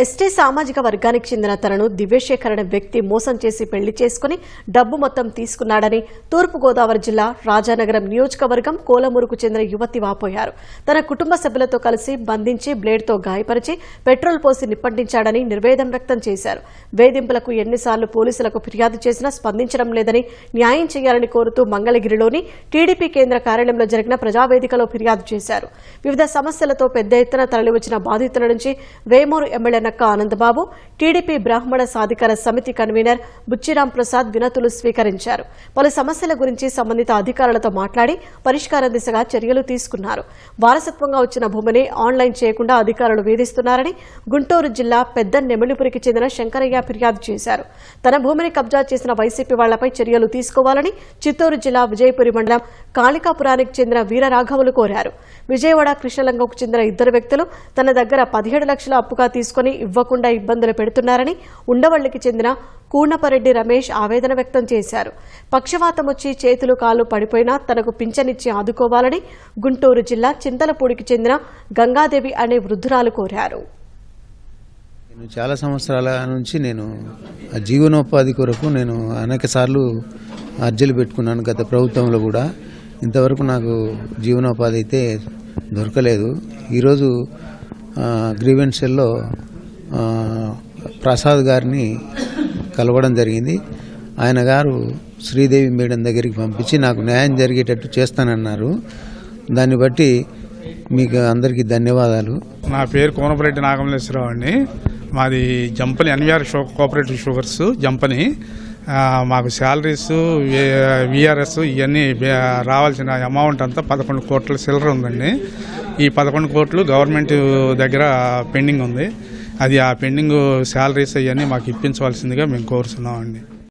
ST సామాజిక వర్గానికి చెందిన తనను దివ్యశేఖర్ అనే వ్యక్తి మోసం చేసి పెళ్ళి చేసుకుని డబ్బు మొత్తం తీసుకున్నాడని తూర్పుగోదావరి జిల్లా రాజానగరం నియోజకవర్గం కోలమూరుకు చెందిన యువతి వాపోయారు. తన కుటుంబ సభ్యులతో కలిసి బంధించి బ్లేడ్తో గాయపరిచి పెట్రోల్ పోసి నిప్పంటించాడని నిర్వేదం వ్యక్తం చేశారు. వేధింపులకు ఎన్నిసార్లు పోలీసులకు ఫిర్యాదు చేసినా స్పందించడం లేదని న్యాయం చేయాలని కోరుతూ మంగళగిరిలోని టీడీపీ కేంద్ర కార్యాలయంలో జరిగిన ప్రజావేదికలో ఫిర్యాదు చేశారు. వివిధ సమస్యలతో పెద్ద ఎత్తున తరలివచ్చిన బాధితుల నుంచి వేమూరు ఎమ్మెల్యే నక్క ఆనందబాబు టీడీపీ బ్రాహ్మణ సాధికార సమితి కన్వీనర్ బుచ్చిరాం ప్రసాద్ వినతులు స్వీకరించారు. పలు సమస్యల గురించి సంబంధిత అధికారులతో మాట్లాడి పరిష్కారం దిశగా చర్యలు తీసుకున్నారు. వారసత్వంగా వచ్చిన భూమిని ఆన్లైన్ చేయకుండా అధికారులు వేధిస్తున్నారని గుంటూరు జిల్లా పెద్ద నెమిలిపురికి చెందిన శంకరయ్య ఫిర్యాదు చేశారు. తన భూమిని కబ్జా చేసిన వైసీపీ వాళ్ళపై చర్యలు తీసుకోవాలని చిత్తూరు జిల్లా విజయపురి మండలం కాళికాపురానికి చెందిన వీరరాఘవులు కోరారు. విజయవాడ కృష్ణలంగకు చెందిన ఇద్దరు వ్యక్తులు తన దగ్గర పదిహేడు లక్షల అప్పుగా తీసుకుని ఇవ్వకుండా ఇబ్బందులు పెడుతున్నారని ఉండవళ్ళికి చెందిన కూనపరెడ్డి రమేష్ ఆవేదన వ్యక్తం చేశారు. పక్షవాతం వచ్చి చేతులు కాళ్ళు పడిపోయినా తనకు పింఛనిచ్చి ఆదుకోవాలని గుంటూరు జిల్లా చింతలపూడికి చెందిన గంగాదేవి అనే వృద్ధురాలు కోరారు. నేను చాలా సంవత్సరాల నుంచి నేను జీవనోపాధి కొరకు నేను అనేక సార్లు అర్జీలు పెట్టుకున్నాను గత ప్రభుత్వంలో కూడా. ఇంతవరకు నాకు జీవనోపాధి అయితే దొరకలేదు. ఈరోజు గ్రీవెన్సెల్లో ప్రసాద్ గారిని కలవడం జరిగింది. ఆయన గారు శ్రీదేవి మేడం దగ్గరికి పంపించి నాకు న్యాయం జరిగేటట్టు చేస్తానన్నారు. దాన్ని బట్టి మీకు అందరికీ ధన్యవాదాలు. నా పేరు కోనపరెడ్డి నాగమలేశ్వరరావు అండి. మాది Jampani N V R show cooperative sugars Jampani. మాకు శాలరీస్ విఆర్ఎస్ ఇవన్నీ రావాల్సిన అమౌంట్ అంతా పదకొండు కోట్ల సిల్లర్ ఉందండి. ఈ పదకొండు కోట్లు గవర్నమెంట్ దగ్గర పెండింగ్ ఉంది. అది ఆ పెండింగ్ శాలరీస్ అవన్నీ మాకు ఇప్పించవలసిందిగా మేము కోరుతున్నామండి.